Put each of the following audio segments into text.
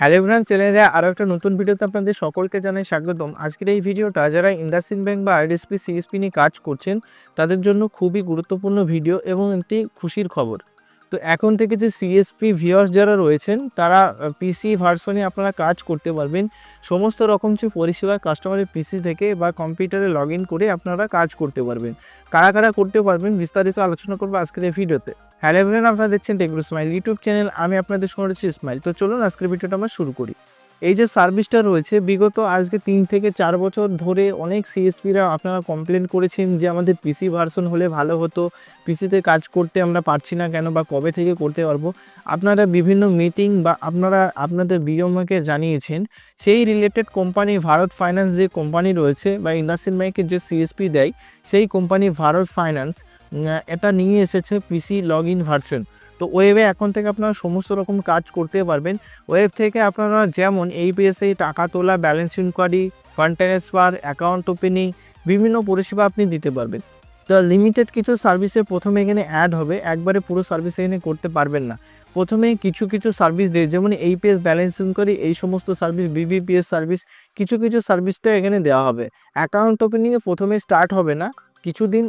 Hello everyone চ্যানেলে আরও একটা নতুন ভিডিওতে আপনাদের সকলকে জানাই স্বাগতম। আজকের এই ভিডিওটা যারা ইন্ডাসিন ব্যাংক বা আইডিএসপি সিএসপি নিয়ে কাজ করছেন, তাদের জন্য খুবই গুরুত্বপূর্ণ ভিডিও এবং একটি খুশির খবর। তো এখন থেকে যে সিএসপি ভিওর্স যারা রয়েছেন, তারা পিসি ভার্সনে আপনারা কাজ করতে পারবেন। সমস্ত রকম যে পরিষেবা কাস্টমারের পিসি থেকে বা কম্পিউটারে লগ করে আপনারা কাজ করতে পারবেন। কারা কারা করতে পারবেন, বিস্তারিত আলোচনা করব আজকের এই ভিডিওতে। হ্যালো এভরিওয়ান, আপনারা দেখছেন টেকরু স্মাইল ইউটিউব চ্যানেল। আমি আপনাদের সঙ্গে রয়েছি স্মাইল। তো চলুন আজকের ভিডিওটা আমরা শুরু করি। এই যে সার্ভিসটা রয়েছে, বিগত আজকে তিন থেকে চার বছর ধরে অনেক সিএসপিরা আপনারা কমপ্লেন করেছেন যে আমাদের পিসি ভার্সন হলে ভালো হতো। পিসিতে কাজ করতে আমরা পারছি না কেন বা কবে থেকে করতে পারব? আপনারা বিভিন্ন মিটিং বা আপনারা আপনাদের বিএমকে জানিয়েছেন। সেই রিলেটেড কোম্পানি ভারত ফাইন্যান্স যে কোম্পানি রয়েছে বা ইন্ডাস্ট্রিয়াল ব্যাংকের যে সিএসপি দেয়, সেই কোম্পানি ভারত ফাইন্যান্স এটা নিয়ে এসেছে পিসি লগ ইন ভার্সন তো ওয়েবে এখন থেকে আপনারা সমস্ত রকম কাজ করতে পারবেন। ওয়েব থেকে আপনারা যেমন এই পিএসএ টাকা তোলা balance enquiry fund transfer account opening বিভিন্ন পরিষেবা আপনি দিতে পারবেন। তো লিমিটেড কিছু সার্ভিসে প্রথমে এখানে অ্যাড হবে, একবারে পুরো সার্ভিস এখানে করতে পারবেন না। প্রথমে কিছু কিছু সার্ভিস দেয়, যেমন এইপিএস ব্যালেন্স ইনকোয়ারি এই সমস্ত সার্ভিস বিবিপিএস সার্ভিস কিছু কিছু সার্ভিসটা এখানে দেওয়া হবে। অ্যাকাউন্ট ওপেনিংয়ে প্রথমে স্টার্ট হবে না কিছুদিন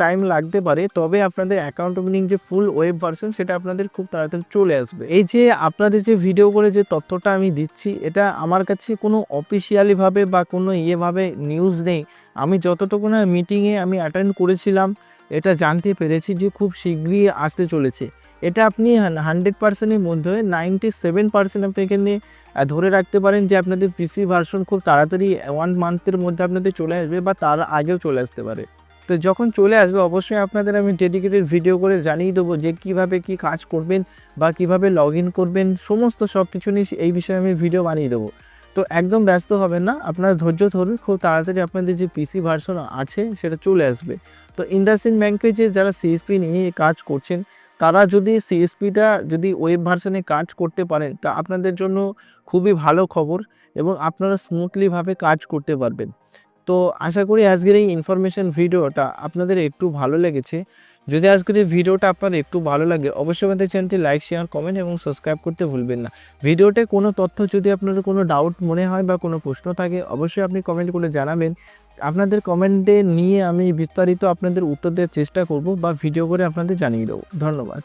টাইম লাগতে পারে, তবে আপনাদের অ্যাকাউন্ট ওপেনিং যে ফুল ওয়েব ভার্সন সেটা আপনাদের খুব তাড়াতাড়ি চলে আসবে। এই যে আপনাদের যে ভিডিও করে যে তথ্যটা আমি দিচ্ছি, এটা আমার কাছে কোনো অফিসিয়ালিভাবে বা কোনো ইয়েভাবে নিউজ নেই। আমি যতটুকু না মিটিংয়ে আমি অ্যাটেন্ড করেছিলাম, এটা জানতে পেরেছি যে খুব শীঘ্রই আসতে চলেছে। এটা আপনি হান্ড্রেড পার্সেন্টের মধ্যে নাইনটি সেভেন পার্সেন্ট আপনি এখানে ধরে রাখতে পারেন যে আপনাদের পিসি ভার্সন খুব তাড়াতাড়ি ওয়ান মান্থের মধ্যে আপনাদের চলে আসবে বা তার আগেও চলে আসতে পারে। তো যখন চলে আসবে, অবশ্যই আপনাদের আমি ডেডিকেটেড ভিডিও করে জানিয়ে দেবো যে কীভাবে কি কাজ করবেন বা কীভাবে লগ করবেন, সমস্ত সব কিছু নিয়ে এই বিষয়ে আমি ভিডিও বানিয়ে দেবো। তো একদম ব্যস্ত হবেন না, আপনারা ধৈর্য ধরুন, খুব তাড়াতাড়ি আপনাদের যে পিসি ভার্সন আছে, সেটা চলে আসবে। তো ইন্ডাসিন ব্যাংকে যে যারা সিএসপি নিয়ে কাজ করছেন, তারা যদি সিএসপিটা যদি ওয়েব ভার্সনে কাজ করতে পারেন, তা আপনাদের জন্য খুবই ভালো খবর এবং আপনারা স্মুথলিভাবে কাজ করতে পারবেন। তো আশা করি আজকের এই ইনফরমেশন ভিডিওটা আপনাদের একটু ভালো লেগেছে। যদি আজকের এই ভিডিওটা আপনার একটু ভালো লাগে, অবশ্যই আমাদের চ্যানেলটি লাইক শেয়ার কমেন্ট এবং সাবস্ক্রাইব করতে ভুলবেন না। ভিডিওতে কোনো তথ্য যদি আপনাদের কোনো ডাউট মনে হয় বা কোনো প্রশ্ন থাকে, অবশ্যই আপনি কমেন্ট করে জানাবেন। আপনাদের কমেন্টে নিয়ে আমি বিস্তারিত আপনাদের উত্তর দেওয়ার চেষ্টা করব বা ভিডিও করে আপনাদের জানিয়ে দেবো। ধন্যবাদ।